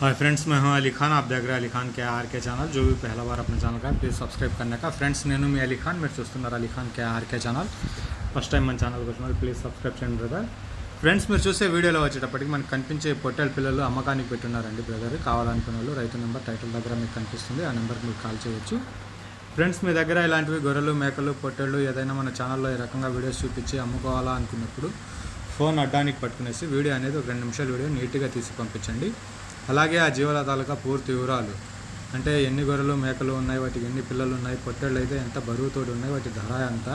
Hi friends मैं हूं अली खान आप देख रहे हैं अली खान के आर के ఛానల్ जो भी पहला बार अपने ఛానల్ का ప్లీజ్ సబ్స్క్రైబ్ करने का ఫ్రెండ్స్ నేను మీ అలీ ఖాన్ మీరు చూస్తున్నారు Ali Khan K RK channel first time మన ఛానల్కి వచ్చిన ప్లీజ్ సబ్స్క్రైబ్ చేయండి బ్రదర్ ఫ్రెండ్స్ మీరు చూసే వీడియోలో వచ్చేటప్పటికి మనకు కనిపించే పొట్టేల పిల్లలు అమ్మకానికి పెట్టున్నారండి బ్రదర్ కావాలనుకునే వాళ్ళు రైతు నెంబర్ టైటిల్ దగ్గర మీకు కనిపిస్తుంది ఆ నెంబర్కి మీరు కాల్ చేయొచ్చు ఫ్రెండ్స్ మీ దగ్గర ఇలాంటివి గొర్రెలు మేకలు పొట్టేళ్ళు ఏదైనా మన ఛానల్లో ఈ రకంగా వీడియోస్ చూపించి అమ్ముకోవాలా అనుకున్నప్పుడు ఫోన్ అడ్డానికి పట్టుకునేసి వీడియో అనేది ఒక రెండు నిమిషాల వీడియో నీట్గా తీసి పంపించండి అలాగే ఆ జీవాల తాలూకా పూర్తి వివరాలు. అంటే ఎన్ని గొర్రెలు మేకలు ఉన్నాయి వాటికి ఎన్ని పిల్లలు ఉన్నాయి పొట్టేళ్ళు అయితే ఎంత బరువుతోటి ఉన్నాయి వాటి ధర ఎంత?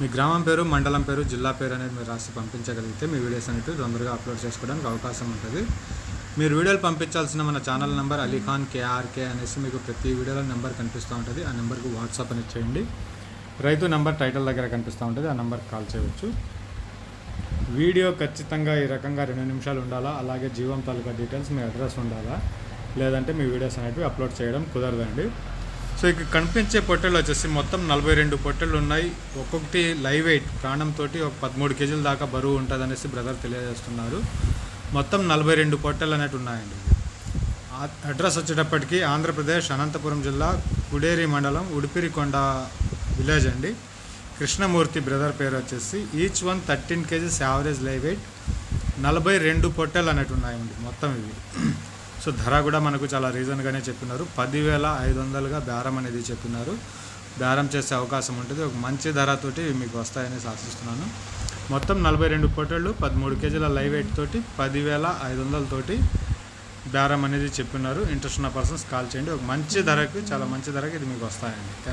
మీ గ్రామం పేరు మండలం పేరు జిల్లా పేరు అనేది మీరు రాసి పంపించగలిగితే మీ వీడియోస్ అనేవి తొందరగా అప్లోడ్ చేసుకోవడానికి అవకాశం ఉంటుంది. మీరు వీడియోలు పంపించాల్సిన మన ఛానల్ నెంబర్ అలీఖాన్ కేఆర్కే అనేసి మీకు ప్రతి వీడియోలో నెంబర్ కనిపిస్తూ ఉంటుంది. ఆ నెంబర్కి వాట్సాప్ అనేది చేయండి. రైతు నెంబర్ టైటిల్ దగ్గర కనిపిస్తూ ఉంటుంది. ఆ నెంబర్కి కాల్ చేయవచ్చు. వీడియో ఖచ్చితంగా ఈ రకంగా రెండు నిమిషాలు ఉండాలా? అలాగే జీవం తాలూకా డీటెయిల్స్ మీ అడ్రస్ ఉండాలా? లేదంటే మీ వీడియోస్ అనేవి అప్లోడ్ చేయడం కుదరదండి. సో ఇక్కడ కనిపించే పొట్టెలు వచ్చేసి మొత్తం నలభై రెండు పొట్టెలు ఉన్నాయి. ఒక్కొక్కటి లైవ్ వెయిట్ ప్రాణంతో ఒక పదమూడు కేజీల దాకా బరువు ఉంటుంది అనేసి బ్రదర్ తెలియజేస్తున్నారు. మొత్తం నలభై రెండు పొట్టెలు అనేవి ఉన్నాయండి. అడ్రస్ వచ్చేటప్పటికి ఆంధ్రప్రదేశ్ అనంతపురం జిల్లా కుడేరి మండలం ఉడిపిరికొండ విలేజ్ అండి. కృష్ణమూర్తి బ్రదర్ పేరు వచ్చేసి each one thirteen kgs average live weight నలభై రెండు పొట్టెలు అనేవి ఉన్నాయండి మొత్తం ఇవి. సో ధర కూడా మనకు చాలా రీజన్గానే చెప్పినారు. పదివేల ఐదు వందలుగా బేరం అనేది చెప్పినారు. బేరం చేసే అవకాశం ఉంటుంది. ఒక మంచి ధరతోటి మీకు వస్తాయని ఆశిస్తున్నాను మొత్తం నలభై రెండు పొట్టెళ్ళు పదమూడు కేజీల లైవ్ వెయిట్ తోటి పదివేల ఐదు వందలతోటి బేరం అనేది చెప్పినారు. ఇంట్రెస్ట్ ఉన్న పర్సన్స్ కాల్ చేయండి. ఒక మంచి ధరకి చాలా మంచి ధరకి ఇది మీకు వస్తాయండి.